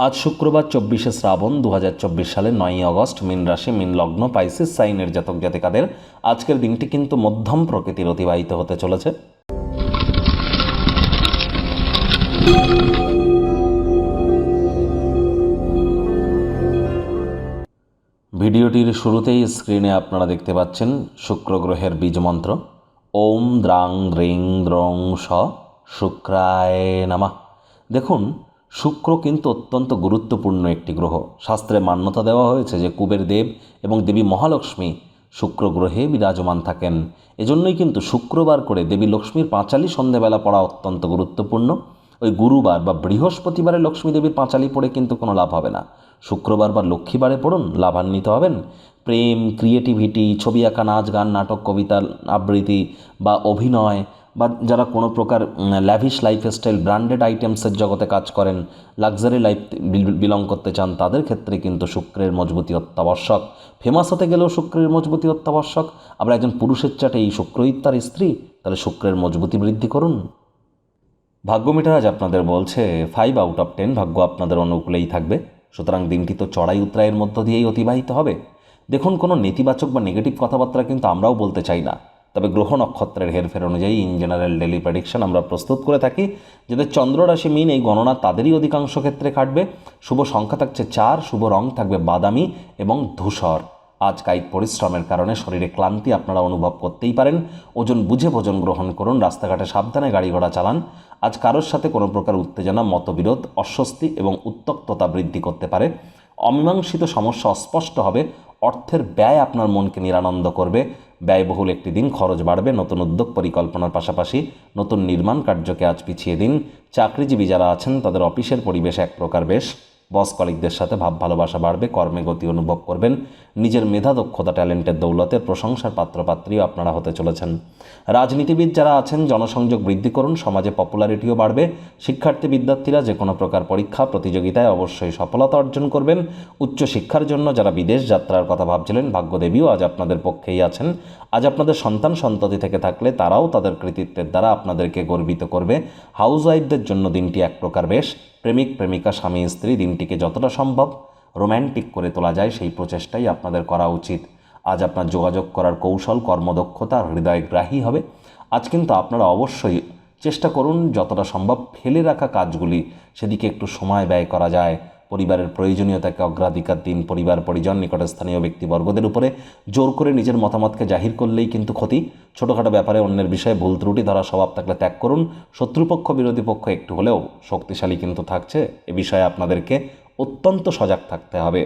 আজ শুক্রবার চব্বিশে শ্রাবণ দু সালের নয়ই অগস্ট মিন রাশি, মিন লগ্ন, পাইসিস, সাইনের জাতক জাতিকাদের আজকের দিনটি কিন্তু মধ্যম প্রকৃতির অতিবাহিত হতে চলেছে। ভিডিওটির শুরুতেই স্ক্রিনে আপনারা দেখতে পাচ্ছেন শুক্র গ্রহের বীজমন্ত্র ওম দ্রাং, দ্রিং, দ্রং স শুক্রায়, নামা। দেখুন শুক্র কিন্তু অত্যন্ত গুরুত্বপূর্ণ একটি গ্রহ। শাস্ত্রে মান্যতা দেওয়া হয়েছে যে কুবের দেব এবং দেবী মহালক্ষ্মী শুক্র গ্রহে বিরাজমান থাকেন। এজন্যই কিন্তু শুক্রবার করে দেবী লক্ষ্মীর পাঁচালি সন্ধেবেলা পড়া অত্যন্ত গুরুত্বপূর্ণ। ওই গুরুবার বা বৃহস্পতিবারে লক্ষ্মী দেবীর পাঁচালি পড়ে কিন্তু কোনো লাভ হবে না। শুক্রবার বা লক্ষ্মীবারে পড়ুন, লাভান্বিত হবেন। প্রেম, ক্রিয়েটিভিটি, ছবি আঁকা, নাচ গান, নাটক, কবিতা, আবৃত্তি বা অভিনয় বা যারা কোনো প্রকার ল্যাভিশ লাইফস্টাইল ব্র্যান্ডেড আইটেমসের জগতে কাজ করেন লাক্সারি লাইফ বিলং করতে চান, তাদের ক্ষেত্রে কিন্তু শুক্রের মজবুতি অত্যাবশ্যক। ফেমাস হতে গেলেও শুক্রের মজবুতি অত্যাবশ্যক। আবার একজন পুরুষের চাটে এই শুক্রই তার স্ত্রী, তাহলে শুক্রের মজবুতি বৃদ্ধি করুন। ভাগ্য মিটার আজ আপনাদের বলছে ফাইভ আউট অফ টেন ভাগ্য আপনাদের অনুকূলেই থাকবে। সুতরাং দিনটি তো চড়াই উত্তরায়ের মধ্য দিয়েই অতিবাহিত হবে। দেখুন, কোনো নেতিবাচক বা নেগেটিভ কথাবার্তা কিন্তু আমরাও বলতে চাই না। তবে গ্রহ নক্ষত্রের হেরফের অনুযায়ী ইন জেনারেল ডেলি প্রেডিকশন আমরা প্রস্তুত করে থাকি। যাদের চন্দ্ররাশি মিন এই গণনা তাদেরই অধিকাংশ ক্ষেত্রে কাটবে। শুভ সংখ্যা থাকছে চার, শুভ রং থাকবে বাদামি এবং ধূসর। আজ কায়িক পরিশ্রমের কারণে শরীরে ক্লান্তি আপনারা অনুভব করতেই পারেন। ওজন বুঝে ভোজন গ্রহণ করুন, রাস্তাঘাটে সাবধানে গাড়ি ঘোড়া চালান। আজ কারোর সাথে কোনো প্রকার উত্তেজনা, মতবিরোধ, অস্বস্তি এবং উত্তক্ততা বৃদ্ধি করতে পারে। অমীমাংসিত সমস্যা অস্পষ্ট হবে। অর্থের ব্যয় আপনার মনকে নিরানন্দ করবে। ব্যয়বহুল একটি দিন, খরচ বাড়বে, নতুন উদ্যোগ পরিকল্পনার পাশাপাশি নতুন নির্মাণ কার্যকে আজ পিছিয়ে দিন। চাকরিজীবী যারা আছেন, তাদের অফিসের পরিবেশ এক প্রকার বেশ। বস কলিকদের সাথে ভাব ভালোবাসা বাড়বে, কর্মে গতি অনুভব করবেন। নিজের মেধা দক্ষতা, ট্যালেন্টের দৌলতে প্রশংসার পাত্রপাত্রীও আপনারা হতে চলেছেন। রাজনীতিবিদ যারা আছেন, জনসংযোগ বৃদ্ধি করুন, সমাজে পপুলারিটিও বাড়বে। শিক্ষার্থী বিদ্যার্থীরা যে কোনো প্রকার পরীক্ষা, প্রতিযোগিতায় অবশ্যই সফলতা অর্জন করবেন। উচ্চ শিক্ষার জন্য যারা বিদেশ যাত্রার কথা ভাবছিলেন, ভাগ্যদেবীও আজ আপনাদের পক্ষেই আছেন। আজ আপনাদের সন্তান সন্ততি থেকে থাকলে তারাও তাদের কৃতিত্বের দ্বারা আপনাদেরকে গর্বিত করবে। হাউস ওয়াইফদের জন্য দিনটি এক প্রকার বেশ। প্রেমিক, প্রেমিকা, স্বামী, স্ত্রী, দিনটিকে যতটা সম্ভব রোম্যান্টিক করে তোলা যায়, সেই প্রচেষ্টাই আপনাদের করা উচিত। আজ আপনার যোগাযোগ করার কৌশল, কর্মদক্ষতা হৃদয়গ্রাহী হবে। আজ কিন্তু আপনারা অবশ্যই চেষ্টা করুন যতটা সম্ভব ফেলে রাখা কাজগুলি, সেদিকে একটু সময় ব্যয় করা যায়। পরিবারের প্রয়োজনীয়তাকে অগ্রাধিকার দিন, পরিবার, পরিজন নিকটস্থানীয় ব্যক্তিবর্গদের উপরে জোর করে নিজের মতামতকে জাহির করলেই কিন্তু ক্ষতি। ছোটোখাটো ব্যাপারে অন্যের বিষয়ে ভুল ত্রুটি, ধরা, স্বভাব থাকলে ত্যাগ করুন। শত্রুপক্ষ, বিরোধী পক্ষ একটু হলেও শক্তিশালী কিন্তু থাকছে। এ বিষয়ে আপনাদেরকে অত্যন্ত সজাগ থাকতে হবে।